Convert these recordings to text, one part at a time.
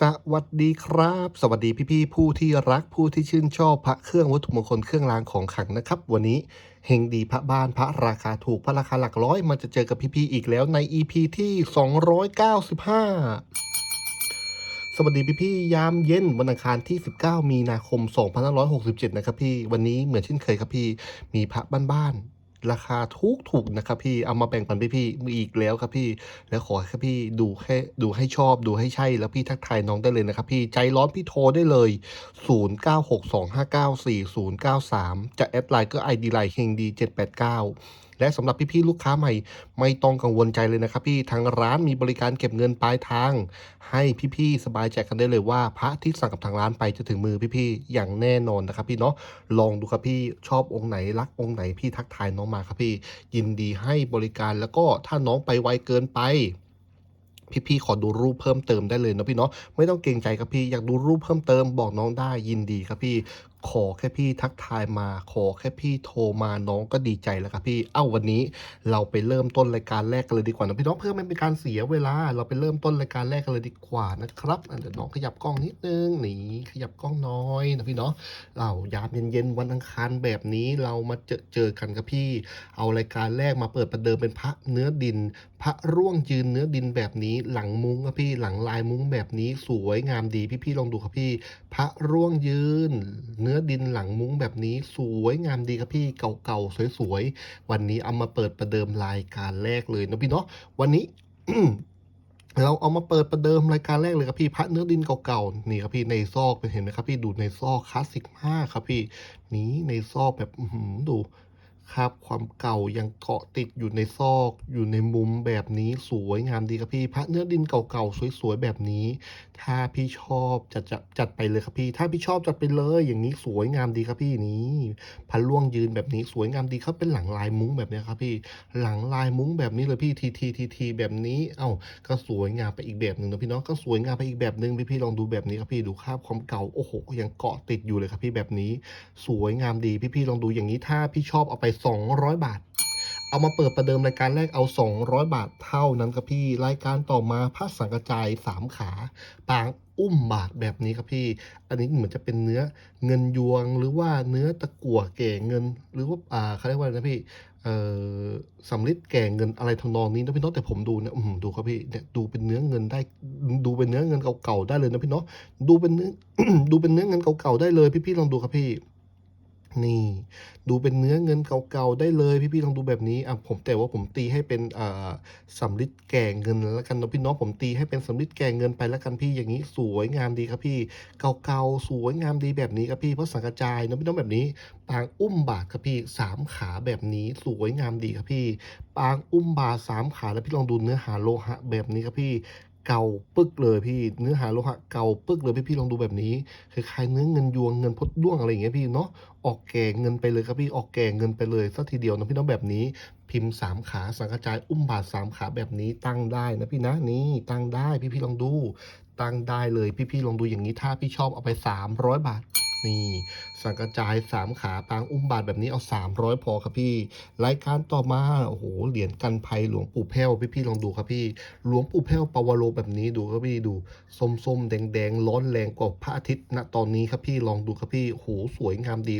สวัสดีครับ สวัสดีพี่ๆผู้ที่รักผู้ที่ชื่นชอบพระเครื่องวัตถุมงคลเครื่องรางของขลังนะครับ วันนี้เฮงดีพระบ้านพระราคาถูกพระราคาหลักร้อยมันจะเจอกับพี่ๆอีกแล้วใน EP ที่ 295สวัสดีพี่ๆยามเย็นวันอังคารที่ 19 มีนาคม 2567 นะครับพี่ วันนี้เหมือนเช่นเคยครับพี่ มีพระบ้านๆ ราคาถูกถูกนะครับพี่เอามาแบ่งปันพี่ๆมืออีกแล้วครับพี่ แล้วขอให้พี่ดูแค่ดูให้ชอบดูให้ใช่แล้วพี่ทักทายน้องได้เลยนะครับพี่ใจร้อนพี่โทรได้เลย 0962594093 จะแอดไลน์ก็ไอดีไลน์เฮงดี789 และสำหรับพี่ๆลูกค้าใหม่ ไม่ต้องกังวลใจเลยนะครับพี่ทางร้านมีบริการเก็บเงินปลายทาง ให้พี่ๆสบายใจกันได้เลยว่า พระที่สั่งกับทางร้านไปจะถึงมือพี่ๆอย่างแน่นอนนะครับพี่เนาะลองดูครับพี่ชอบองค์ไหนรักองค์ไหนพี่ทักทายน้องมาครับพี่ ยินดีให้บริการแล้วก็ถ้าน้องไปไวเกินไปพี่ๆขอดูรูปเพิ่มเติมได้เลยนะพี่เนาะไม่ต้องเกรงใจครับพี่อยากดูรูปเพิ่มเติมบอกน้องได้ยินดีครับพี่ ขอแค่พี่ทักทายมา ขอแค่พี่โทรมาน้องก็ดีใจแล้วครับพี่ เอ้าวันนี้เราไปเริ่มต้นรายการแรกกันเลยดีกว่านะพี่น้องเพื่อไม่เป็นการเสียเวลา เราไปเริ่มต้นรายการแรกกันเลยดีกว่านะครับเดี๋ยวน้องขยับกล้องนิดนึงนี่ขยับกล้องน้อยนะพี่เนาะเรายามเย็นๆวันอังคารแบบนี้เรามาเจอเจอกันครับพี่ เอารายการแรกมาเปิดประเดิมเป็นพระเนื้อดิน พระร่วงยืนเนื้อดินแบบนี้หลังมุ้งครับพี่หลังลายมุ้งแบบนี้สวยงามดีพี่ๆลองดูครับพี่ พระร่วงยืน เนื้อดินหลังมุ้งแบบนี้สวยงามดีครับพี่เก่าๆสวยๆวันนี้เอามาเปิดประเดิมรายการแรกเลยนะพี่เนาะวันนี้เราเอามาเปิดประเดิมรายการแรกเลยครับพี่พระเนื้อดินเก่าๆนี่ครับพี่ในซอกเป็นเห็นไหมครับพี่ดูในซอกคลาสสิกมากครับพี่นี้ในซอกแบบดู ครับความเก่ายังเกาะติดอยู่ในซอก อยู่ในมุมแบบนี้สวยงามดีครับพี่พระเนื้อดินเก่าๆสวยๆแบบนี้ ถ้าพี่ชอบจัดจัดจัดไปเลยครับพี่ ถ้าพี่ชอบจัดไปเลยอย่างนี้สวยงามดีครับพี่นี้พันล่วงยืนแบบนี้สวยงามดีครับเป็นหลังลายมุ้งแบบนี้ครับพี่ หลังลายมุ้งแบบนี้เลยพี่ทีทีทีทีแบบนี้ เอ้าก็สวยงามไปอีกแบบหนึ่งนะพี่น้องก็สวยงามไปอีกแบบหนึ่งพี่พี่ลองดูแบบนี้ครับพี่ดูคราบความเก่าโอ้โหยังเกาะติดอยู่เลยครับพี่แบบนี้ สวยงามดีพี่พี่ลองดูอย่างนี้ถ้าพี่ชอบเอาไป200 บาท เอามาเปิดประเดิมรายการแรกเอา 200 บาทเท่านั้นครับพี่ รายการต่อมาพระสังกระจายสามขาปางอุ้มบาทแบบนี้ครับพี่ อันนี้เหมือนจะเป็นเนื้อเงินยวงหรือว่าเนื้อตะกั่วแก่เงิน หรือว่าอ่าเขาเรียกว่าอะไรนะพี่เอ่อสำลิดแก่เงินอะไรทำนองนี้นะพี่เนาะแต่ผมดูเนี่ยดูครับพี่เนี่ยดูเป็นเนื้อเงินได้ ดูเป็นเนื้อเงินเก่าๆได้เลยนะพี่เนาะดูเป็นเนื้อดูเป็นเนื้อเงินเก่าๆได้เลยพี่ๆลองดูครับพี่ นี่ ดูเป็นเนื้อเงินเก่าๆได้เลยพี่ๆลองดูแบบนี้อะผมแต่ว่าผมตีให้เป็นอ่าสำลิดแก่เงินแล้วกันเนาะพี่น้องผมตีให้เป็นสำลิดแก่เงินไปแล้วกันพี่อย่างนี้สวยงามดีครับพี่เก่าๆสวยงามดีแบบนี้ครับพี่เพราะสังกระจายเนาะพี่น้องแบบนี้ปางอุ้มบาทครับพี่สามขาแบบนี้สวยงามดีครับพี่ ปางอุ้มบาทสามขาแล้วพี่ลองดูเนื้อหาโลหะแบบนี้ครับพี่ เก่าปึกเลยพี่เนื้อหาโลหะเก่าปึกเลยพี่พี่ลองดูแบบนี้คล้ายๆเนื้อเงินยวงเงินพดด้วงอะไรอย่างเงี้ยพี่เนาะออกแก่เงินไปเลยครับพี่ออกแก่เงินไปเลยสักทีเดียวนะพี่น้องแบบนี้ พิมพ์สามขาสังกระจายอุ้มบาทสามขาแบบนี้ตั้งได้นะพี่นะนี่ตั้งได้พี่พี่ลองดู ตั้งได้เลยพี่พี่ลองดูอย่างนี้ถ้าพี่ชอบเอาไป 300 บาท นี่สังกระจายสามขาปางอุ้มบาทแบบนี้เอา 300 พอครับพี่ รายการต่อมา โอ้โห เหรียญกันภัยหลวงปู่แพ้วพี่พี่ลองดูครับพี่ หลวงปู่แพ้วปาวโลแบบนี้ดูครับพี่ดูส้มส้มๆแดงแดงๆร้อนแรงกว่าพระอาทิตย์ณตอนนี้ครับพี่ลองดูครับพี่โอ้โหสวยงามดี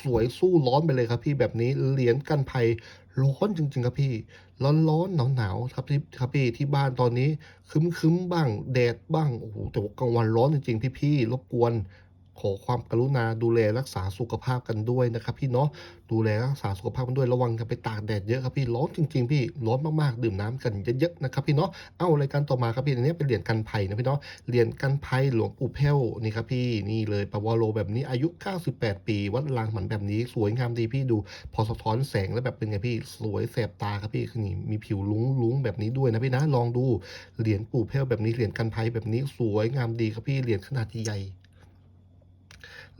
สวยสู้ร้อนไปเลยครับพี่แบบนี้เหรียญกันภัยร้อนจริงๆครับพี่ ร้อนร้อนหนาวหนาวๆครับที่ครับพี่ที่บ้านตอนนี้คึ้มคึ้มๆบ้าง แดดบ้างโอ้โหแต่ว่ากลางวันร้อนจริงๆพี่ๆรบกวน ขอความกรุณาดูแลรักษาสุขภาพกันด้วยนะครับ พี่เนาะดูแลรักษาสุขภาพกันด้วยระวังกันไปตากแดดเยอะครับพี่ร้อนจริงๆพี่ร้อนมากๆดื่มน้ำกันเยอะๆนะครับพี่เนาะเอ้ารายการต่อมาครับพี่อันนี้เป็นเหรียญกันภัยนะพี่เนาะเหรียญกันภัยหลวงปู่แพ้วนี่ครับพี่นี่เลยปาวโลแบบนี้อายุ 98 ปี วัดลางหมันแบบนี้สวยงามดีพี่ดู พอสะท้อนแสงแล้วแบบเป็นไงพี่สวยแสบตาครับพี่คือนี่มีผิวลุ้งลุ้งแบบนี้ด้วยนะพี่นะลองดูเหรียญปู่แพ้วแบบนี้เหรียญกันภัยแบบนี้สวยงามดีครับพี่เหรียญขนาดใหญ่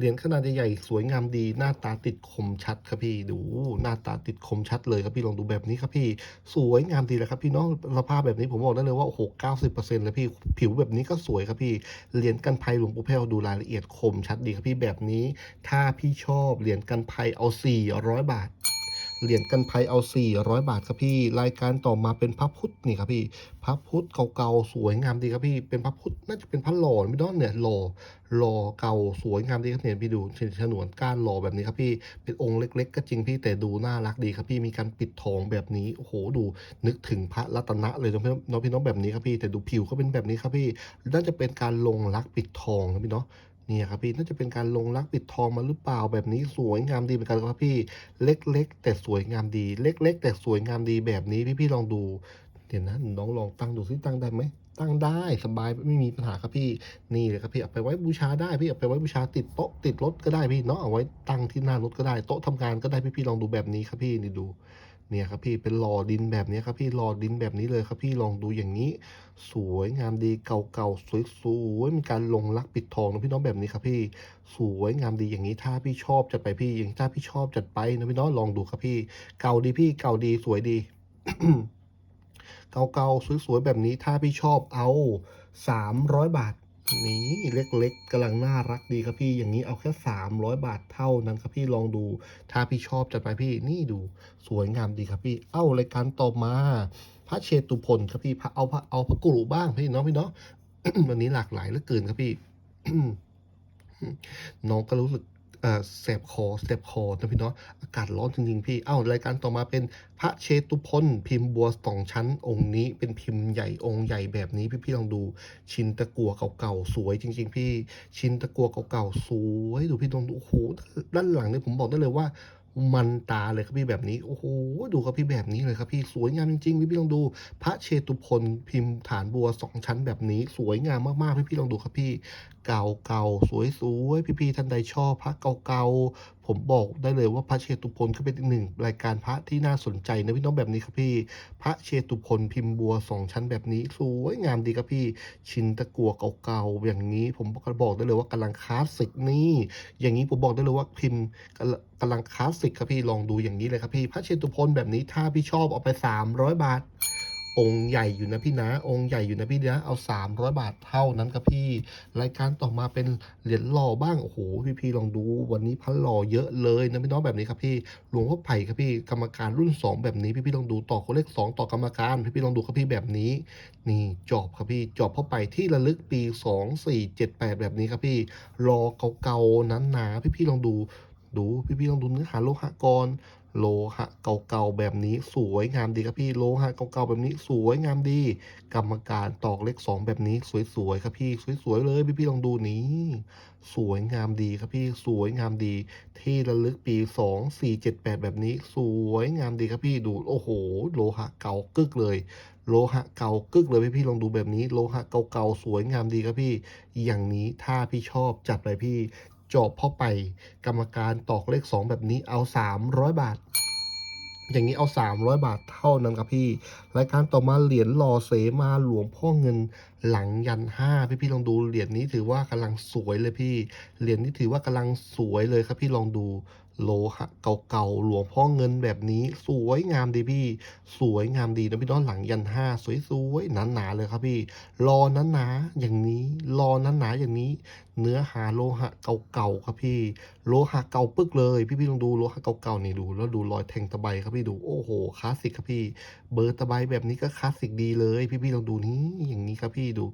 เหรียญขนาดใหญ่ๆสวยงามดี หน้าตาติดคมชัดครับพี่ดูหน้าตาติดคมชัดเลยครับพี่ลองดูแบบนี้ครับพี่สวยงามดีเลยครับพี่เน้องสภาพแบบนี้ผมบอกได้เลยว่าโอ้โหเก้าสิบเปอร์เซ็นต์เลยพี่ผิวแบบนี้ก็สวยครับพี่เหรียญกันภัยหลวงปู่แพ้วดูรายละเอียดคมชัดดีครับพี่แบบนี้ ถ้าพี่ชอบเหรียญกันภัยเอาสี่ร้อยบาท เหรียญกันภัยเอา 400 บาทครับพี่ รายการต่อมาเป็นพระพุทธนี่ครับพี่ พระพุทธเก่าๆสวยงามดีครับพี่ เป็นพระพุทธน่าจะเป็นพระหล่อไม่ต้องเนี่ยหล่อหล่อเก่าสวยงามดีครับเนี่ยพี่ดูฉนวนก้านหล่อแบบนี้ครับพี่เป็นองค์เล็ก ๆ ก็จริงพี่แต่ดูน่ารักดีครับพี่มีการปิดทองแบบนี้โอ้โหดูนึกถึงพระรัตนะเลยนะพี่น้องพี่น้องแบบนี้ครับพี่แต่ดูผิวก็เป็นแบบนี้ครับพี่น่าจะเป็นการลงรักปิดทองนะพี่เนาะ เนี่ยครับพี่น่าจะเป็นการลงรักปิดทองมาหรือเปล่าแบบนี้สวยงามดีเหมือนกันครับพี่เล็ก ๆ แต่สวยงามดี เล็ก ๆ แต่สวยงามดีแบบนี้พี่ๆลองดูเดี๋ยวนะน้องลองตั้งดูซิตั้งได้ไหมตั้งได้สบายไม่มีปัญหาครับพี่นี่เลยครับพี่เอาไปไว้บูชาได้พี่เอาไปไว้บูชาติดโต๊ะติดรถก็ได้พี่เนาะเอาไว้ตั้งที่หน้ารถก็ได้โต๊ะทำงานก็ได้พี่ๆลองดูแบบนี้ครับพี่นี่ดู เนี่ยครับพี่เป็นหล่อดินแบบนี้ครับพี่หล่อดินแบบนี้เลยครับพี่ลองดูอย่างนี้ สวยงามดีเก่าๆสวยๆมีการลงรักปิดทองนะพี่น้องแบบนี้ครับพี่สวยงามดีอย่างนี้ถ้าพี่ชอบจัดไปพี่อย่างถ้าพี่ชอบจัดไปนะพี่น้องลองดูครับพี่ เก่าดีพี่เก่าดีสวยดีเก่าๆสวยๆแบบนี้ถ้าพี่ชอบเอา 300 บาท นี่เล็กๆกำลังน่ารักดีครับพี่อย่างนี้เอาแค่300 บาทเท่านั้นครับพี่ลองดู ถ้าพี่ชอบจัดไปพี่นี่ดูสวยงามดีครับพี่ เอ้ารายการต่อมา พระเชตุพนครับพี่พระเอาพระเอาพระกุรุบ้างพี่เนาะพี่เนาะวันนี้หลากหลายเหลือเกินครับพี่น้องก็รู้สึก เอ่อแสบคอเสบคอนะพี่เนาะอากาศร้อนจริงๆพี่ เอ้ารายการต่อมาเป็นพระเชตุพนพิมพ์บัวสองชั้นองค์นี้เป็นพิมพ์ใหญ่องค์ใหญ่แบบนี้พี่ๆลองดูชินตะกัวเก่าๆสวยจริง ๆ พี่ชินตะกัวเก่าๆสวยดูพี่ลองดูโอ้โหด้านหลังเนี่ยผมบอกได้เลยว่า มันตาเลยครับพี่แบบนี้ โอ้โห ดูครับพี่แบบนี้เลยครับพี่สวยงามจริงๆพี่พี่ลองดู พระเชตุพนพิมพ์ฐานบัวสองชั้นแบบนี้ สวยงามมากๆพี่พี่ลองดูครับพี่ เก่าเก่าสวยสวยพี่พี่ท่านใดชอบพระเก่าเก่าๆผมบอกได้เลยว่าพระเชตุพนก็เป็นอีกหนึ่งรายการพระที่น่าสนใจนะพี่น้องแบบนี้ครับพี่ พระเชตุพนพิมพ์บัวสองชั้นแบบนี้สวยงามดีครับพี่ ชินตะกัวเก่าๆอย่างนี้ ผมบอกได้เลยว่ากำลังคลาสสิกนี่ อย่างนี้ผมบอกได้เลยว่าพิมพ์กำลังกำลังคลาสสิกครับพี่ลองดูอย่างนี้เลยครับพี่ พระเชตุพนแบบนี้ถ้าพี่ชอบเอาไป 300 บาท องค์ใหญ่อยู่นะพี่นะ องค์ใหญ่อยู่นะพี่นะเอา 300 บาทเท่านั้นครับพี่ รายการต่อมาเป็นเหรียญหล่อบ้าง โอ้โห พี่พี่ๆลองดูวันนี้พันหล่อเยอะเลยนะพี่น้องแบบนี้ครับพี่ หลวงพ่อไผ่ครับพี่ กรรมการรุ่น 2 แบบนี้พี่พี่ๆลองดูต่อคนเลข 2 ต่อกรรมการ พี่พี่ๆลองดูครับพี่แบบนี้ นี่จอบครับพี่ จอบพ่อไผ่ที่ระลึกปี 2 4 7 8 แบบนี้ครับพี่ รอเก่าๆนั้นหนาๆพี่พี่ๆลองดู ดูพี่พี่ๆลองดูเนื้อหาโลหะก่อน โลหะเก่าๆแบบนี้สวยงามดีครับพี่โลหะเก่าๆแบบนี้สวยงามดี กรรมการตอกเลขสองแบบนี้สวยๆครับพี่สวยๆเลยพี่พี่ๆลองดูนี้สวยงามดีครับพี่สวยงามดี ที่ระลึกปี2 4 7 8แบบนี้ สวยงามดีครับพี่ดูโอ้โห โลหะเก่ากึกเลย โลหะเก่ากึกเลยพี่พี่ๆลองดูแบบนี้ โลหะเก่าๆสวยงามดีครับพี่ อย่างนี้ถ้าพี่ชอบจัดไปพี่ จบพ่อไปกรรมการตอกเลข 2 แบบนี้เอา 300 บาท อย่างนี้เอา 300 บาทเท่านั้นครับพี่ รายการต่อมาเหรียญหล่อเสมาหลวงพ่อเงินหลังยันห้าพี่พี่ลองดูเหรียญนี้ถือว่ากำลังสวยเลยพี่ เหรียญนี้ถือว่ากำลังสวยเลยครับพี่ลองดูโลหะเก่าๆหลวงพ่อเงินแบบนี้ สวยงามดีพี่ สวยงามดีนะพี่น้องหลังยันห้าสวยๆหนาๆเลยครับพี่ รอนั้นหนาๆอย่างนี้ รอนั้นหนาๆอย่างนี้เนื้อหาโลหะเก่าๆครับพี่ โลหะเก่าปึ๊กเลย พี่พี่ๆลองดูโลหะเก่าๆนี่ดู แล้วดูรอยแทงตะไบครับพี่ดูโอ้โหคลาสสิกครับพี่ เบอร์ตะไบแบบนี้ก็คลาสสิกดีเลย พี่พี่ๆลองดูนี่อย่างนี้ครับพี่ดู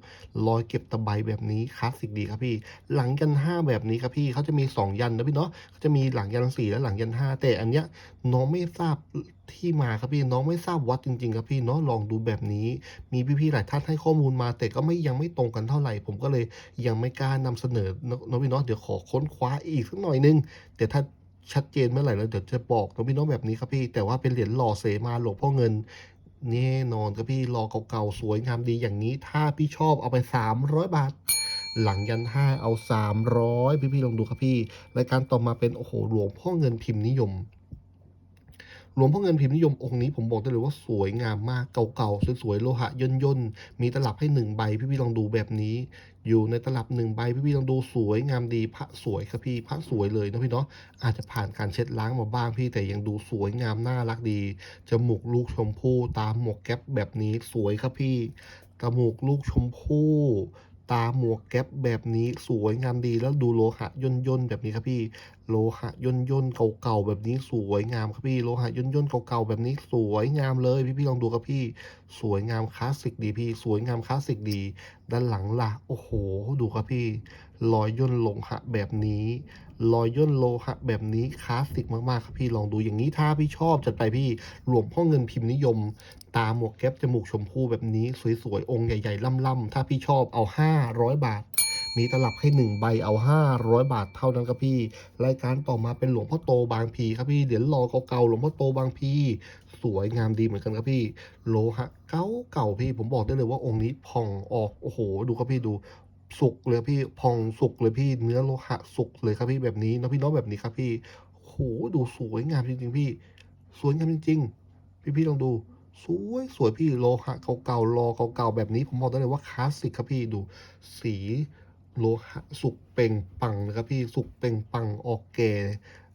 รอยเก็บตะไบแบบนี้คลาสสิกดีครับพี่ หลังยันห้าแบบนี้ครับพี่เขาจะมีสองยันนะพี่เนาะเขาจะมีหลังยันสี่และหลังยันห้าแต่อันเนี้ยน้องไม่ทราบ ที่มาครับพี่น้องไม่ทราบวัดจริง ๆ ครับพี่เนาะลองดูแบบนี้ มีพี่ๆหลายท่านให้ข้อมูลมา แต่ก็ไม่ยังไม่ตรงกันเท่าไหร่ ผมก็เลยยังไม่กล้านำเสนอเนอะเนาะพี่เนาะเดี๋ยวขอค้นคว้าอีกสักหน่อยนึง แต่ถ้าชัดเจนเมื่อไหร่แล้วเดี๋ยวจะบอกเนาะพี่เนาะแบบนี้ครับพี่ แต่ว่าเป็นเหรียญหล่อเสมาหลวงพ่อเงินแน่นอนครับพี่รอเก่าๆสวยงามดีอย่างนี้ ถ้าพี่ชอบเอาไป 300 บาท หลังยันห้าเอา 300 พี่พี่ๆลองดูครับพี่ รายการต่อมาเป็นโอ้โหหลวงพ่อเงินพิมพ์นิยม หลวงพ่อเงินพิมพ์นิยมองค์นี้ผมบอกได้เลยว่าสวยงามมากเก่าๆสวยๆโลหะย่นย่นๆมีตลับให้หนึ่งใบพี่พี่ลองดูแบบนี้ อยู่ในตลับหนึ่งใบพี่พี่ลองดูสวยงามดีพระสวยครับพี่พระสวยเลยนะพี่เนาะอาจจะผ่านการเช็ดล้างมาบ้างพี่แต่ยังดูสวยงามน่ารักดีจมูกลูกชมพู่ตามหมวกแก๊ปแบบนี้สวยครับพี่จมูกลูกชมพู่ ตาหมวกแก๊ปแบบนี้สวยงามดีแล้วดูโลหะย่นย่นแบบนี้ครับพี่ โลหะย่นย่นเก่าๆแบบนี้สวยงามครับพี่โลหะย่นย่นเก่าๆแบบนี้สวยงามเลยพี่พี่ๆลองดูครับพี่ สวยงามคลาสสิกดีพี่สวยงามคลาสสิกดี ด้านหลังล่ะโอ้โห ดูครับพี่รอยย่นโลหะแบบนี้ รอยย่นโลหะแบบนี้คลาสสิกมากๆครับพี่ลองดูอย่างนี้ถ้าพี่ชอบจัดไปพี่หลวงพ่อเงินพิมพ์นิยม ตาหมวกแก๊ปจมูกชมพูแบบนี้สวยๆองค์ใหญ่ๆล่ำๆถ้าพี่ชอบเอา 500 บาทมีตลับให้ 1 ใบเอา 500 บาทเท่านั้นครับพี่ รายการต่อมาเป็นหลวงพ่อโตบางพีครับพี่เหรียญรอเก่าๆหลวงพ่อโตบางพี สวยงามดีเหมือนกันครับพี่ โลหะเก่าเก่าๆพี่ ผมบอกได้เลยว่าองค์นี้ผ่องออก โอ้โห ดูครับพี่ดู สุกเลยพี่พองสุกเลยพี่เนื้อโลหะสุกเลยครับพี่แบบนี้นะพี่น้องแบบนี้ครับพี่โหดูสวยงามจริง ๆ พี่ สวยงามจริง ๆ พี่พี่ลองดูสวยสวยพี่โลหะเก่าๆรอเก่าๆแบบนี้ผมบอกได้เลยว่าคลาสสิกครับพี่ดูสีโลหะสุกเป่งปังนะครับพี่สุกเป่งปังออกแก่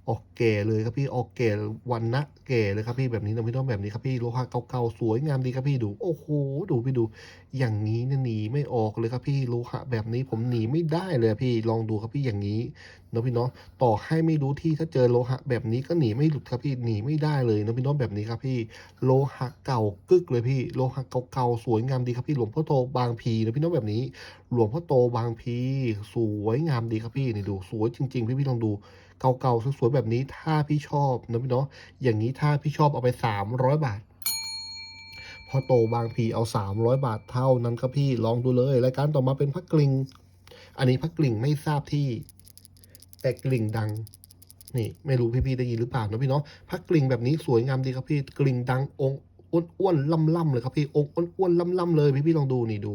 ออกแก่เลยครับพี่ออกแก่วันนะแก่เลยครับพี่แบบนี้นะพี่น้องแบบนี้ครับพี่โลหะเก่าๆสวยงามดีครับพี่ดู โอ้โหดูพี่ดู อย่างนี้เนี่ยหนีไม่ออกเลยครับพี่โลหะแบบนี้ผมหนีไม่ได้เลยพี่ลองดูครับพี่อย่างนี้เนาะพี่เนาะต่อให้ไม่รู้ที่ถ้าเจอโลหะ แบบนี้ก็หนีไม่หลุดครับพี่หนีไม่ได้เลยเนาะพี่เน้องแบบนี้ครับพี่โลหะเก่ากึกเลยพี่โลหะเก่าๆสวยงามดีครับพี่หลวงพ่อโตบางพีนะพี่เน้องแบบนี้ หลวงพ่อโตบางพี สวยงามดีครับพี่นี่ดูสวยจริง ๆ พี่พี่ลองดูเก่าๆสวยๆแบบนี้ถ้าพี่ชอบนะพี่เนาะอย่างนี้ถ้าพี่ชอบเอาไป 300 บาท พอโตบางพีเอา 300 บาทเท่านั้นครับพี่ลองดูเลยรายการต่อมาเป็นพักกลิ่งอันนี้พักกลิ่งไม่ทราบที่ แต่กลิ่งดังนี่ไม่รู้พี่ๆได้ยินหรือเปล่านะพี่เนาะพักกลิ่งแบบนี้สวยงามดีครับพี่กลิ่งดังองอ้วนๆล่ำๆเลยครับพี่องค์อ้วนๆล่ำๆเลยพี่ๆลองดูนี่ดู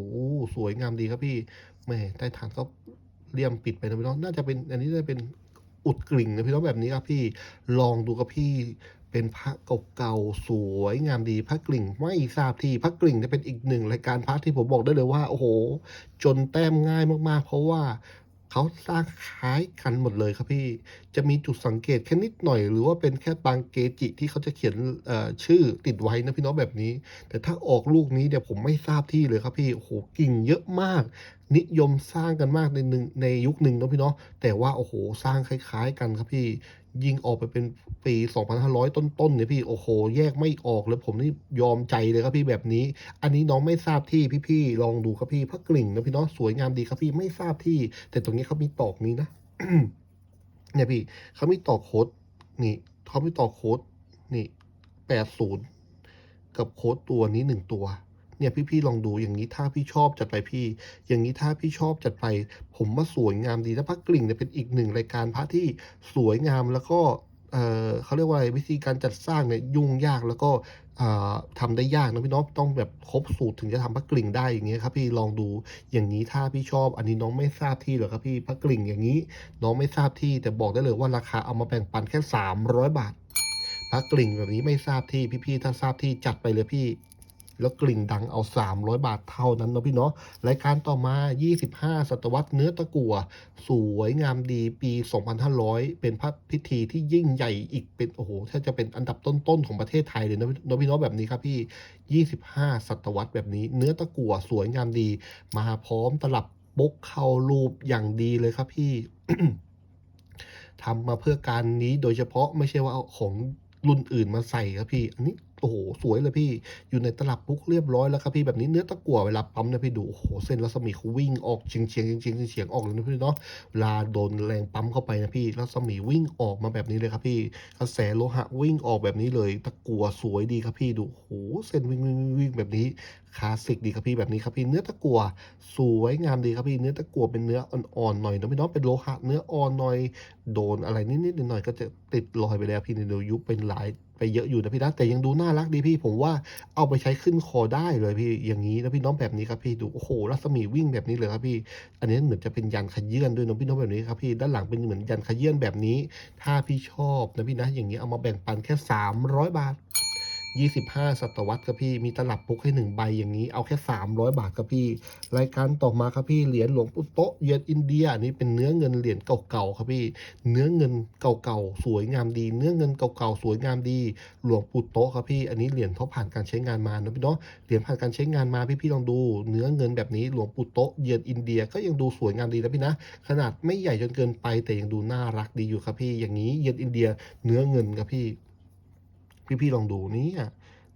สวยงามดีครับพี่แหม่ใต้ฐานก็เลี่ยมปิดไปนะพี่เนาะน่าจะเป็นอันนี้น่าจะเป็นอุดกลิ่งนะพี่เนาะแบบนี้ครับพี่ลองดูครับพี่ เป็นพระเก่าๆสวยงามดีพระกลิ่งไม่ทราบที่พระกลิ่งจะเป็นอีกหนึ่งรายการพระที่ผมบอกได้เลยว่า โอ้โห จนแต้มง่ายมากๆ เพราะว่าเขาสร้างคล้ายกันหมดเลยครับพี่ จะมีจุดสังเกตแค่นิดหน่อย หรือว่าเป็นแค่บางเกจิที่เขาจะเขียนชื่อติดไว้นะพี่น้องแบบนี้ แต่ถ้าออกลูกนี้เดี๋ยวผมไม่ทราบที่เลยครับพี่ โอ้โหกิ่งเยอะมาก นิยมสร้างกันมากในหนึ่งในยุคหนึ่งนะพี่เนาะแต่ว่าโอ้โหสร้างคล้าย ๆ กันครับพี่ ยิงออกไปเป็นปี 2,500 ต้นๆเนี่ยพี่โอ้โห แยกไม่ออกเลยผมนี่ยอมใจเลยครับพี่แบบนี้ อันนี้น้องไม่ทราบที่พี่ๆลองดูครับพี่พระกลิ่งนะพี่เนาะสวยงามดีครับพี่ไม่ทราบที่ แต่ตรงนี้เขามีตอกนี้นะเนี่ยพี่เขามีตอกโค้ดนี่เขามีตอกโค้ดนี่แปดศูนย์กับโค้ดตัวนี้หนึ่งตัว เนี่ยพี่ๆลองดูอย่างนี้ถ้าพี่ชอบจัดไปพี่ อย่างนี้ถ้าพี่ชอบจัดไป ผมว่าสวยงามดีแล้วพระกลิ่งเนี่ยเป็นอีกหนึ่งรายการพระที่สวยงามแล้วก็เออเขาเรียกว่าอะไรวิธีการจัดสร้างเนี่ยยุ่งยากแล้วก็อ่าทำได้ยากนะพี่น้องต้องแบบครบสูตรถึงจะทำพระกลิ่งได้อย่างเงี้ยครับพี่ลองดูอย่างนี้ถ้าพี่ชอบ อันนี้น้องไม่ทราบที่หรอครับพี่พระกลิ่งอย่างนี้ น้องไม่ทราบที่แต่บอกได้เลยว่าราคาเอามาแบ่งปันแค่ 300 บาทพระกลิ่งแบบนี้ไม่ทราบที่พี่ๆถ้าทราบที่จัดไปเลยพี่ แล้วกลิ่งดังเอา 300 บาทเท่านั้นเนาะพี่เนาะรายการต่อมา 25 ศตวรรษเนื้อตะกั่วสวยงามดีปี 2500 เป็นพระพิธีที่ยิ่งใหญ่อีกเป็นโอ้โหถ้าจะเป็นอันดับต้นๆของประเทศไทยเลยนะเนาะพี่เนาะแบบนี้ครับพี่ 25 ศตวรรษแบบนี้ เนื้อตะกั่วสวยงามดี มาพร้อมตลับบกเข้ารูปอย่างดีเลยครับพี่ทำมาเพื่อการนี้โดยเฉพาะไม่ใช่ว่าเอาของรุ่นอื่นมาใส่ครับพี่ อันนี้ โอ้โหสวยเลยพี่อยู่ในตลับปุ๊กเรียบร้อยแล้วครับพี่แบบนี้เนื้อตะกั่วเวลาปั๊มนะพี่ดูโอ้โหเส้นรัศมีเขาวิ่งออกเฉียงเฉียงเฉียงเฉียงเฉียงออกเลยนะพี่เนาะเวลาโดนแรงปั๊มเข้าไปนะพี่รัศมีวิ่งออกมาแบบนี้เลยครับพี่กระแสโลหะวิ่งออกแบบนี้เลย ตะกั่วสวยดีครับพี่ดูโอ้โหเส้นวิ่งวิ่งวิ่งแบบนี้คลาสสิกดีครับพี่แบบนี้ครับพี่เนื้อตะกั่วสวยงามดีครับพี่เนื้อตะกั่วเป็นเนื้ออ่อนๆหน่อยนะพี่เนาะเป็นโลหะเนื้ออ่อนหน่อยโดนอะไรนิดๆหน่อยๆก็จะติดรอยไปแล้วพี่ในเดียวยุบเป็นหลาย ไปเยอะอยู่นะพี่นะแต่ยังดูน่ารักดีพี่ ผมว่าเอาไปใช้ขึ้นคอได้เลยพี่อย่างนี้นะพี่น้องแบบนี้ครับพี่ดูโอ้โหรัศมีวิ่งแบบนี้เลยครับพี่ อันนี้เหมือนจะเป็นยันขยื่นด้วยน้องพี่น้องแบบนี้ครับพี่ด้านหลังเป็นเหมือนยันขยื่นแบบนี้ ถ้าพี่ชอบนะพี่นะอย่างนี้เอามาแบ่งปันแค่ 300 บาท 25 ศตวรรษครับพี่ มีตลับพกให้ 1 ใบอย่างนี้ เอาแค่ 300 บาทครับพี่ รายการต่อมาครับพี่ เหรียญหลวงปู่โตะเยือนอินเดียอันนี้เป็นเนื้อเงินเหรียญเก่าๆครับพี่ เนื้อเงินเก่าๆ สวยงามดี เนื้อเงินเก่าๆ สวยงามดี หลวงปู่โตะครับพี่ อันนี้เหรียญเขาผ่านการใช้งานมานะพี่เนาะ เหรียญผ่านการใช้งานมาพี่ๆลองดู เนื้อเงินแบบนี้ หลวงปู่โตะเยือนอินเดียก็ยังดูสวยงามดีนะพี่นะ ขนาดไม่ใหญ่จนเกินไปแต่ยังดูน่ารักดีอยู่ครับพี่ อย่างนี้เยือนอินเดียเนื้อเงินครับพี่ พี่ๆลองดูนี่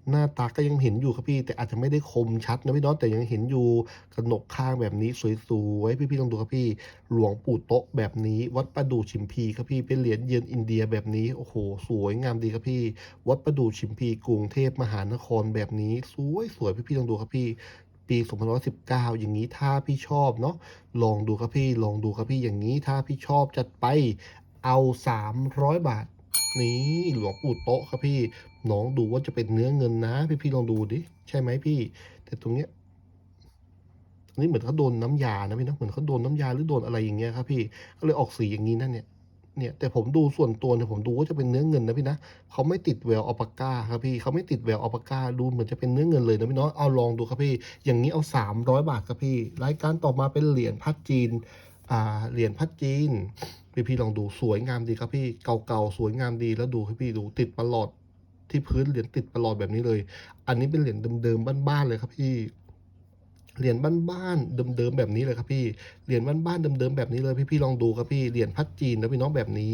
หน้าตาก็ยังเห็นอยู่ครับพี่ แต่อาจจะไม่ได้คมชัดนะพี่น้องแต่ยังเห็นอยู่กระหนกข้างแบบนี้สวยๆพี่ๆลองดูครับพี่ หลวงปู่โต๊ะแบบนี้ วัดประดู่ชิมพีครับพี่เป็นเหรียญเยือนอินเดียแบบนี้โอ้โห สวยงามดีครับพี่ วัดประดู่ชิมพีกรุงเทพมหานครแบบนี้ สวยสวยพี่ๆลองดูครับพี่ปี2519 อย่างนี้ถ้าพี่ชอบเนาะลองดูครับพี่ลองดูครับพี่อย่างนี้ถ้าพี่ชอบจัดไปเอา 300 บาท นี่หลวงปู่โตะครับพี่น้องดูว่าจะเป็นเนื้อเงินนะ พี่พี่ลองดูดิใช่ไหมพี่ แต่ตรงเนี้ยอันนี่เหมือนเขาโดนน้ำยานะพี่นะเหมือนเขาโดนน้ำยาหรือโดนอะไรอย่างเงี้ยครับพี่ก็เลยออกสีอย่างนี้นั่นเนี่ยเนี่ยแต่ผมดูส่วนตัวเนี่ยผมดูว่าจะเป็นเนื้อเงินนะพี่นะเขาไม่ติดแววอัลปาก้าครับพี่เขาไม่ติดแววอัลปาก้าดูเหมือนจะเป็นเนื้อเงินเลยนะพี่เน้องเอาลองดูครับพี่ อย่างนี้เอา 300 บาทครับพี่ รายการต่อมาเป็นเหรียญพัดจีน เหรียญพัดจีนพี่พี่ลองดูสวยงามดีครับพี่เก่าๆสวยงามดีแล้วดูครับพี่ดูติดประหลอดที่พื้นเหรียญติดประหลอดแบบนี้เลย อันนี้เป็นเหรียญเดิมๆบ้านๆเลยครับพี่เหรียญบ้านๆเดิมๆแบบนี้เลยครับพี่ เหรียญบ้านๆเดิมๆแบบนี้เลยพี่พี่ลองดูครับพี่เหรียญพัดจีนนะพี่น้องแบบนี้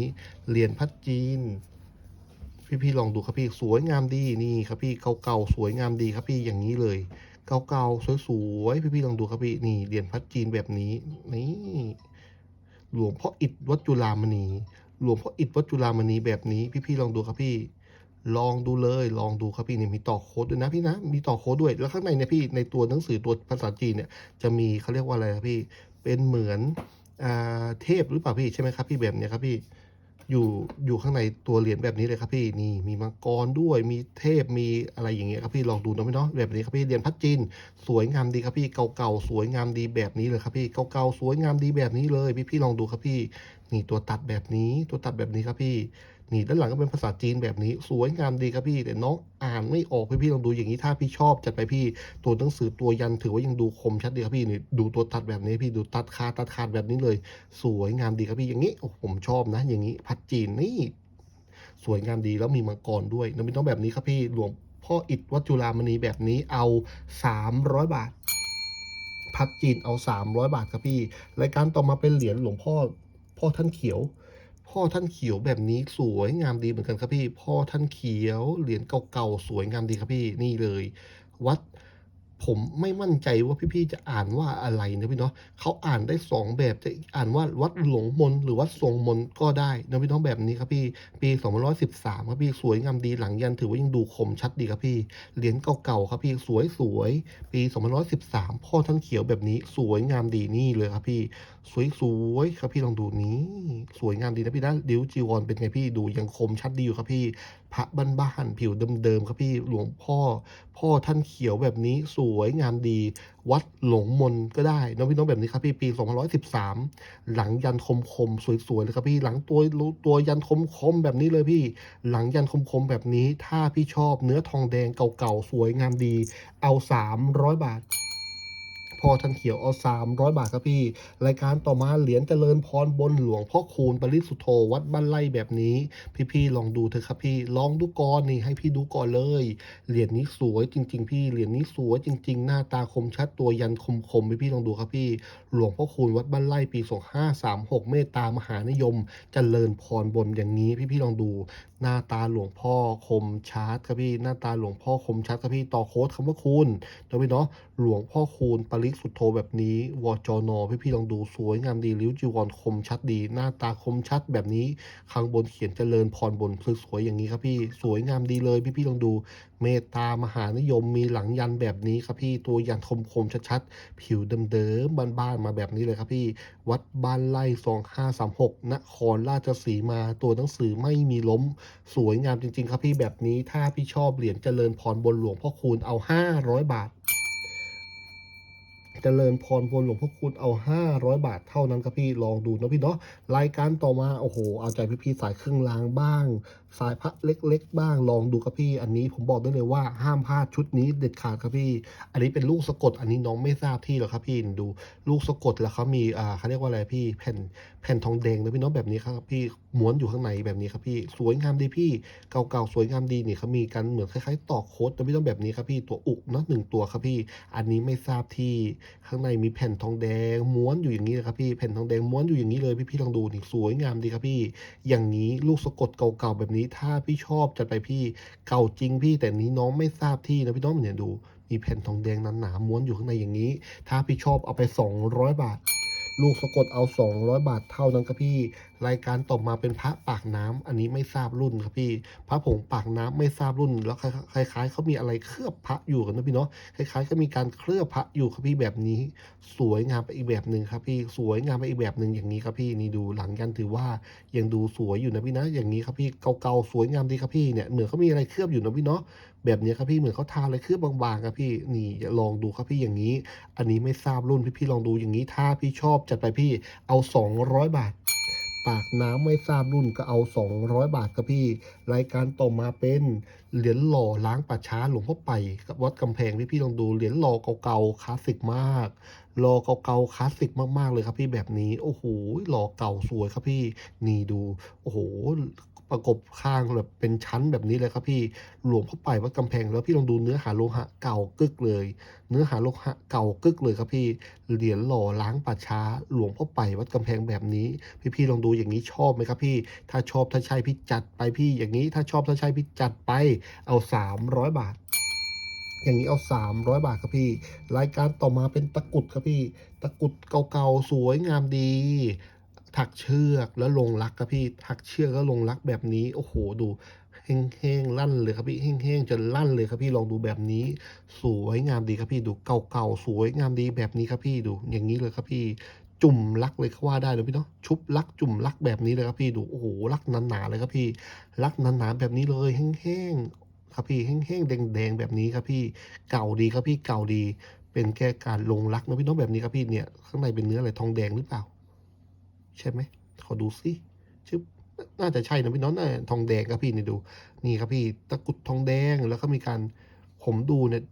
เหรียญพัดจีน พี่พี่ลองดูครับพี่สวยงามดีนี่ครับพี่เก่าๆสวยงามดีครับพี่อย่างนี้เลย เก่าๆสวยๆพี่พี่ลองดูครับพี่นี่เหรียญพัดจีนแบบนี้นี่ หลวงพ่ออิฐวัดจุฬามณี หลวงพ่ออิฐวัดจุฬามณีแบบนี้ พี่ๆลองดูครับพี่ ลองดูเลย ลองดูครับพี่เนี่ยมีต่อโค้ดด้วยนะพี่นะ มีต่อโค้ดด้วย แล้วข้างในเนี่ยพี่ในตัวหนังสือตัวภาษาจีนเนี่ยจะมีเขาเรียกว่าอะไรครับพี่ เป็นเหมือนอ่าเทพหรือเปล่าพี่ใช่ไหมครับพี่แบบเนี้ยครับพี่ อยู่อยู่ข้างในตัวเหรียญแบบนี้เลยครับพี่นี่มีมังกรด้วยมีเทพมีอะไรอย่างเงี้ยครับพี่ลองดูนะพี่เนาะแบบนี้ครับพี่เหรียญพัดจีนสวยงามดีครับพี่เก่าๆสวยงามดีแบบนี้เลยครับพี่เก่าๆสวยงามดีแบบนี้เลยพี่พี่ลองดูครับพี่นี่ตัวตัดแบบนี้ตัวตัดแบบนี้ครับพี่ นี่ด้านหลังก็เป็นภาษาจีนแบบนี้ สวยงามดีครับพี่ แต่น้องอ่านไม่ออกพี่พี่ลองดูอย่างนี้ถ้าพี่ชอบจัดไปพี่ ตัวหนังสือตัวยันถือว่ายังดูคมชัดดีครับพี่นี่ดูตัวตัดแบบนี้พี่ดูตัดคาดตัดขาดแบบนี้เลย สวยงามดีครับพี่อย่างนี้โอ้ผมชอบนะ อย่างนี้พัดจีนนี่สวยงามดีแล้วมีมังกรด้วยนะพี่น้องแบบนี้ครับพี่หลวงพ่ออิฐวัดจุฬามณีแบบนี้เอา 300 บาท พัดจีนเอา 300 บาทครับพี่รายการต่อมาเป็นเหรียญหลวงพ่อพ่อท่านเขียว พ่อท่านเขียวแบบนี้สวยงามดีเหมือนกันครับพี่ พ่อท่านเขียวเหรียญเก่าๆสวยงามดีครับพี่นี่เลย วัด ผมไม่มั่นใจว่าพี่ๆจะอ่านว่าอะไรนะพี่เนาะเขาอ่านได้สองแบบจะอ่านว่าวัดหลงมนหรือวัดทรงมนก็ได้นะพี่น้องแบบนี้ครับพี่ปี2513ครับพี่สวยงามดีหลังยันถือว่ายังดูคมชัดดีครับพี่เหรียญเก่าๆครับพี่สวยสวยปี2513 พ่อท่านเขียวแบบนี้สวยงามดีนี่เลยครับพี่ สวยสวยๆครับพี่ลองดูนี้ สวยงามดีนะพี่นะดิวจีวรเป็นไงพี่ดูยังคมชัดดีอยู่ครับพี่พระบ้านๆผิวเดิมๆครับพี่หลวงพ่อ พ่อท่านเขียวแบบนี้สวยงามดี วัดหลงมนก็ได้นะพี่น้องแบบนี้ครับพี่ปี2513 หลังยันคมคมๆสวยๆเลยครับพี่หลังตัวตัวยันคมคมๆแบบนี้เลยพี่ หลังยันคมคมๆแบบนี้ถ้าพี่ชอบเนื้อทองแดงเก่าๆสวยงามดี เอา 300 บาท พ่อท่านเขียวเอา300 บาทครับพี่ รายการต่อมาเหรียญเจริญพรบนหลวงพ่อคูณปริสุทธโธวัดบ้านไร่แบบนี้ พี่ๆลองดูเถอะครับพี่ ลองดูก่อนนี่ให้พี่ดูก่อนเลย เหรียญนี้สวยจริง ๆ พี่ เหรียญนี้สวยจริง ๆ หน้าตาคมชัดตัวยันคมๆพี่ๆลองดูครับพี่ หลวงพ่อคูณวัดบ้านไร่ปี2536 เมตตามหานิยมเจริญพรบนอย่างนี้พี่ๆลองดู หน้าตาหลวงพ่อคมชัดครับพี่ หน้าตาหลวงพ่อคมชัดครับพี่ต่อโค้ดคำว่าคูณเดี๋ยวพี่เนาะหลวงพ่อคูณปริสุทธโธแบบนี้วจนพี่พี่ๆลองดูสวยงามดีริ้วจีวรคมชัดดี หน้าตาคมชัดแบบนี้ข้างบนเขียนเจริญพรบนสวยๆอย่างนี้ครับพี่สวยงามดีเลยพี่พี่ๆลองดูเมตตามหานิยมมีหลังยันแบบนี้ครับพี่ตัวยันคมๆชัดๆผิวเดิมๆบ้านๆมาแบบนี้เลยครับพี่ วัดบ้านไร่2536นครราชสีมาตัวหนังสือไม่มีล้ม สวยงามจริง ๆ ครับพี่แบบนี้ถ้าพี่ชอบเหรียญเจริญพรบนหลวงพ่อคูณเอา 500 บาท เจริญพรพลหลวงพ่อคุณเอา 500 บาทเท่านั้นครับพี่ลองดูนะพี่เนาะรายการต่อมาโอ้โห เอาใจพี่ๆสายเครื่องรางบ้าง สายพระเล็ก ๆ บ้างลองดูครับพี่ อันนี้ผมบอกได้เลยว่าห้ามพลาดชุดนี้เด็ดขาดครับพี่ อันนี้เป็นลูกสะกด อันนี้น้องไม่ทราบที่หรอกครับพี่ดูลูกสะกดแล้วเขามีอ่าเขาเรียกว่าอะไรพี่แผ่นแผ่นทองแดงนะพี่เน้องแบบนี้ครับพี่ม้วนอยู่ข้างในแบบนี้ครับพี่สวยงามดีพี่เก่าๆสวยงามดีนี่เขามีกันเหมือนคล้ายๆตอกโค้ดนะพี่ต้องแบบนี้ครับพี่ตัวอุกเนาะหนึ่งตัวครับพี่ อันนี้ไม่ทราบที่ข้างในมีแผ่นทองแดงม้วนอยู่อย่างนี้นะครับพี่แผ่นทองแดงม้วนอยู่อย่างนี้เลยพี่พี่ลองดูนี่สวยงามดีครับพี่ อย่างนี้ลูกสะกดเก่าๆแบบนี้ ถ้าพี่ชอบจัดไปพี่เก่าจริงพี่แต่นี้น้องไม่ทราบที่นะพี่น้องเนี่ยดู มีแผ่นทองแดงหนาๆม้วนอยู่ข้างในอย่างนี้ ถ้าพี่ชอบเอาไป 200 บาท ลูกสะกดเอา 200 บาทเท่านั้นครับพี่ รายการต่อมาเป็นพระปากน้ำอันนี้ไม่ทราบรุ่นครับพี่ พระผงปากน้ำไม่ทราบรุ่น แล้วคล้ายๆเขามีอะไรเคลือบพระอยู่กันนะพี่เนาะ คล้ายๆก็มีการเคลือบพระอยู่ครับพี่แบบนี้ สวยงามไปอีกแบบหนึ่งครับพี่ สวยงามไปอีกแบบหนึ่งอย่างนี้ครับพี่นี่ดูหลังยันถือว่ายังดูสวยอยู่นะพี่นะ อย่างนี้ครับพี่เก่าๆสวยงามดีครับพี่เนี่ยเหมือนเขามีอะไรเคลือบอยู่นะพี่เนาะ แบบนี้ครับพี่เหมือนเขาทาอะไรคือบางๆครับพี่นี่ลองดูครับพี่อย่างนี้ อันนี้ไม่ทราบรุ่นพี่ๆลองดูอย่างนี้ ถ้าพี่ชอบจัดไปพี่เอา 200 บาท ปากน้ำไม่ทราบรุ่นก็เอา 200 บาทครับพี่ รายการต่อมาเป็นเหรียญหล่อล้างป่าช้าหลวงพ่อไปกับวัดกำแพงพี่พี่ๆลองดูเหรียญหล่อเก่าๆคลาสสิกมากหล่อเก่าๆคลาสสิกมากๆเลยครับพี่แบบนี้โอ้โหหล่อเก่าสวยครับพี่นี่ดูโอ้โห ประกบข้างแบบเป็นชั้นแบบนี้เลยครับพี่หลวงพ่อไปวัดกำแพง แล้วพี่ลองดูเนื้อหาโลหะเก่ากึกเลย เนื้อหาโลหะเก่ากึกเลยครับพี่เหรียญหล่อล้างป่าช้าหลวงพ่อไปวัดกำแพงแบบนี้ พี่ๆลองดูอย่างนี้ชอบไหมครับพี่ ถ้าชอบถ้าใช่พี่จัดไปพี่อย่างนี้ถ้าชอบถ้าใช่พี่จัดไปเอา 300 บาทอย่างนี้เอา 300 บาทครับพี่ รายการต่อมาเป็นตะกุดครับพี่ ตะกุดเก่าๆ สวยงามดี ถักเชือกแล้วลงรักครับพี่ถักเชือกแล้วลงรักแบบนี้ โอ้โหดูแห้งๆลั่นเลยครับพี่แห้งๆจนลั่นเลยครับพี่ลองดูแบบนี้ สวยงามดีครับพี่ดูเก่าๆสวยงามดีแบบนี้ครับพี่ดู อย่างนี้เลยครับพี่จุ่มลักเลยก็ว่าได้เลยพี่เนาะชุบลักจุ่มลักแบบนี้เลยครับพี่ดูโอ้โหลักหนาๆเลยครับพี่ลักหนาๆแบบนี้เลยแห้งๆครับพี่แห้งๆแดงๆแบบนี้ครับพี่เก่าดีครับพี่เก่าดี เป็นแค่การลงลักนะพี่เน้องแบบนี้ครับพี่เนี่ยข้างในเป็นเนื้ออะไรทองแดงหรือเปล่า ใช่ไหมขอดูสิชึบน่าจะใช่นะพี่น้องน่าทองแดงครับพี่นี่ดู นี่ครับพี่ตะกุดทองแดงแล้วก็มีการผมดูเนี่ย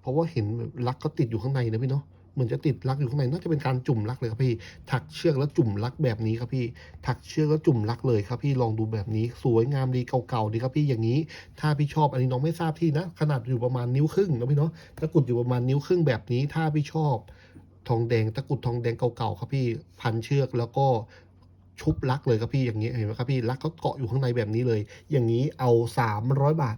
เพราะว่าเห็นแบบลักก็ติดอยู่ข้างในนะพี่เนาะเหมือนจะติดลักอยู่ข้างในน่าจะเป็นการจุ่มลักเลยครับพี่ ถักเชือกแล้วจุ่มลักแบบนี้ครับพี่ ถักเชือกแล้วจุ่มลักเลยครับพี่ลองดูแบบนี้สวยงามดีเก่าๆดีครับพี่อย่างนี้ ถ้าพี่ชอบอันนี้น้องไม่ทราบที่นะ ขนาดอยู่ประมาณนิ้วครึ่งนะพี่เนาะตะกุดอยู่ประมาณนิ้วครึ่งแบบนี้ ถ้าพี่ชอบ ทองแดงตะกุดทองแดงเก่าๆครับพี่พันเชือกแล้วก็ชุบลักเลยครับพี่อย่างนี้เห็นไหมครับพี่ลักเขาเกาะอยู่ข้างในแบบนี้เลย อย่างนี้เอา 300 บาท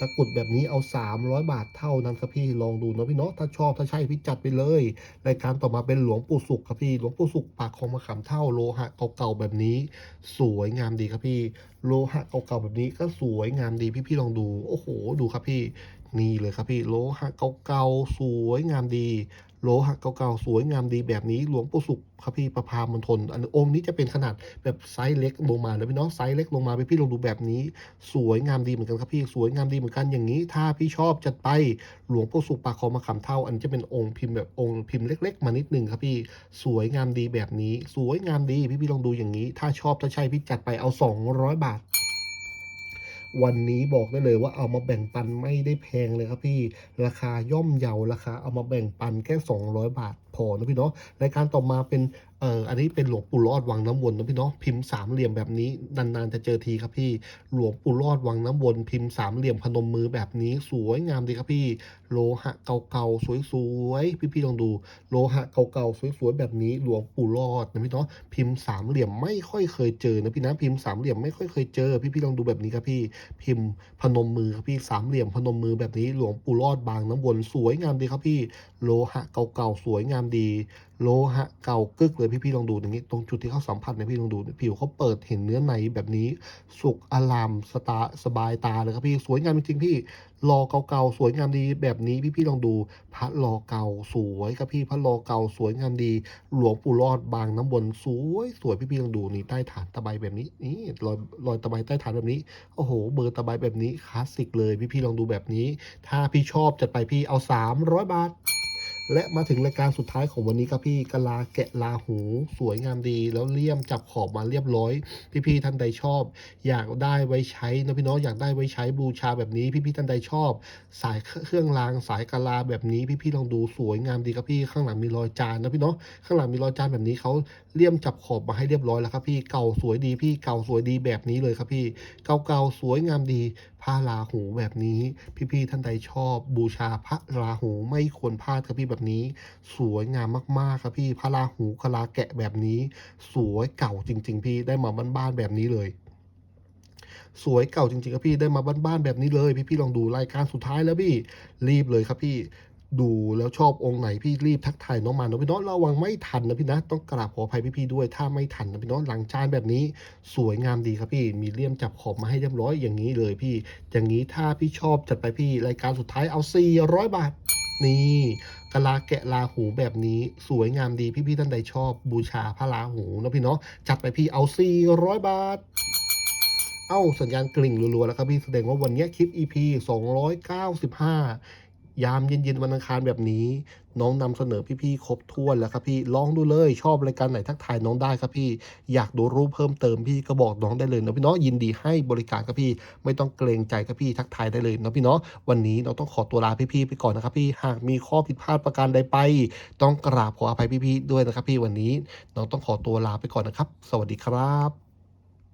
ตะกุดแบบนี้เอา 300 บาทเท่านั้นครับพี่ลองดูนะพี่เนาะถ้าชอบถ้าใช่พี่จัดไปเลยรายการต่อมาเป็นหลวงปู่สุขครับพี่หลวงปู่สุขปากของมะขามเท่าโลหะเก่าๆแบบนี้ สวยงามดีครับพี่ โลหะเก่าๆแบบนี้ก็สวยงามดีพี่ๆลองดูโอ้โห ดูครับพี่นี่เลยครับพี่โลหะเก่าๆสวยงามดี โลหะเก่าๆ สวยงามดีแบบนี้หลวงปู่สุขครับพี่ประพามณฑลอันองค์นี้จะเป็นขนาดแบบไซส์เล็กลงมานะพี่เน้องไซส์เล็กลงมาพี่พี่ลองดูแบบนี้ สวยงามดีเหมือนกันครับพี่สวยงามดีเหมือนกันอย่างนี้ ถ้าพี่ชอบจัดไปหลวงปู่สุขปากคอมาขามเท่า อันจะเป็นองค์พิมพ์แบบองค์พิมพ์เล็ก ๆ มานิดหนึ่งครับพี่สวยงามดีแบบนี้ สวยงามดีพี่พี่ลองดูอย่างนี้ ถ้าชอบถ้าใช่พี่จัดไปเอา 200 บาท วันนี้บอกได้เลยว่าเอามาแบ่งปันไม่ได้แพงเลยครับพี่ ราคาย่อมเยาราคาเอามาแบ่งปันแค่ 200 บาทพอนะพี่เนาะรายการต่อมาเป็น เอออันนี้เป็นหลวงปู่รอดวังน้ำวนนะพี่เนาะพิมพ์สามเหลี่ยมแบบนี้นานๆจะเจอทีครับพี่หลวงปู่รอดวังน้ำวนพิมพ์สามเหลี่ยมพนมมือแบบนี้สวยงามดีครับพี่ โลหะเก่าๆสวยๆพี่ๆลองดู โลหะเก่าๆสวยๆแบบนี้หลวงปู่รอดนะพี่เนาะพิมพ์สามเหลี่ยมไม่ค่อยเคยเจอนะพี่นะพิมพ์สามเหลี่ยมไม่ค่อยเคยเจอ พี่ๆลองดูแบบนี้ครับพี่ พิมพ์พนมมือครับพี่สามเหลี่ยมพนมมือแบบนี้หลวงปู่รอดบางน้ำวนสวยงามดีครับพี่ โลหะเก่าๆสวยงามดี โลหะเก่ากึกเลยพี่ๆลองดูอย่างนี้ตรงจุดที่เขาสัมผัสเนี่ยพี่ลองดูผิวเขาเปิดเห็นเนื้อในแบบนี้ สุกอลามสตาสบายตาเลยครับพี่สวยงามจริงๆพี่รอเก่าๆสวยงามดีแบบนี้พี่ๆลองดูพระรอเก่าสวยครับพี่พระรอเก่าสวยงามดี หลวงปู่รอดบางน้ำวนสวยสวยพี่ๆลองดูนี่ใต้ฐานตะไบแบบนี้นี่รอยรอยตะไบใต้ฐานแบบนี้โอ้โห เบอร์ตะไบแบบนี้คลาสสิกเลยพี่ๆลองดูแบบนี้ ถ้าพี่ชอบจัดไปพี่เอา 300 บาท และมาถึงรายการสุดท้ายของวันนี้ครับพี่กะลาแกะลาหู สวยงามดี แล้วเลี่ยมจับขอบมาเรียบร้อย พี่ๆท่านใดชอบ อยากได้ไว้ใช้นะพี่น้องอยากได้ไว้ใช้บูชาแบบนี้ พี่ๆท่านใดชอบ สายเครื่องรางสายกะลาแบบนี้ พี่ๆลองดูสวยงามดีครับพี่ข้างหลังมีรอยจานนะพี่เนาะข้างหลังมีรอยจานแบบนี้เขาเลี่ยมจับขอบมาให้เรียบร้อยแล้วครับพี่เก่าสวยดีพี่เก่าสวยดีแบบนี้เลยครับพี่เก่าๆสวยงามดีผ้าราหูแบบนี้ พี่ๆท่านใดชอบ บูชาพระราหูไม่ควรพลาดครับพี่แบบนี้สวยงามมากๆครับพี่พระราหูกะลาแกะแบบนี้ สวยเก่าจริง ๆ พี่ได้มาบ้านๆแบบนี้เลย สวยเก่าจริงๆครับพี่ได้มาบ้านๆแบบนี้เลย พี่ๆลองดูรายการสุดท้ายแล้วพี่ รีบเลยครับพี่ดูแล้วชอบองค์ไหนพี่รีบทักทายน้องมานะพี่น้องระวังไม่ทันนะพี่นะต้องกราบขออภัยพี่ๆด้วย ถ้าไม่ทันนะพี่น้องหลังจานแบบนี้ สวยงามดีครับพี่มีเลี่ยมจับขอบมาให้เรียบร้อยอย่างนี้เลยพี่ อย่างนี้ถ้าพี่ชอบจัดไปพี่รายการสุดท้ายเอา400บาท นี่กะลาแกะลาหูแบบนี้สวยงามดีพี่ๆท่านใดชอบบูชาพระลาหูนะพี่เนาะจัดไปพี่เอา400บาท เอ้าสัญญาณกลิ่งรัวๆแล้วครับพี่แสดงว่าวันนี้คลิป EP 295 ยามเย็นๆวันอังคารแบบนี้ น้องนำเสนอพี่ๆครบถ้วนแล้วครับพี่ลองดูเลยชอบรายการไหนทักทายน้องได้ครับพี่ อยากดูรูปเพิ่มเติมพี่ก็บอกน้องได้เลยนะพี่เนาะยินดีให้บริการครับพี่ ไม่ต้องเกรงใจครับพี่ทักทายได้เลยนะพี่เนาะวันนี้เราต้องขอตัวลาพี่ๆไปก่อนนะครับพี่หากมีข้อผิดพลาดประการใดไป ต้องกราบขออภัยพี่ๆด้วยนะครับพี่วันนี้น้องต้องขอตัวลาไปก่อนนะครับ สวัสดีครับ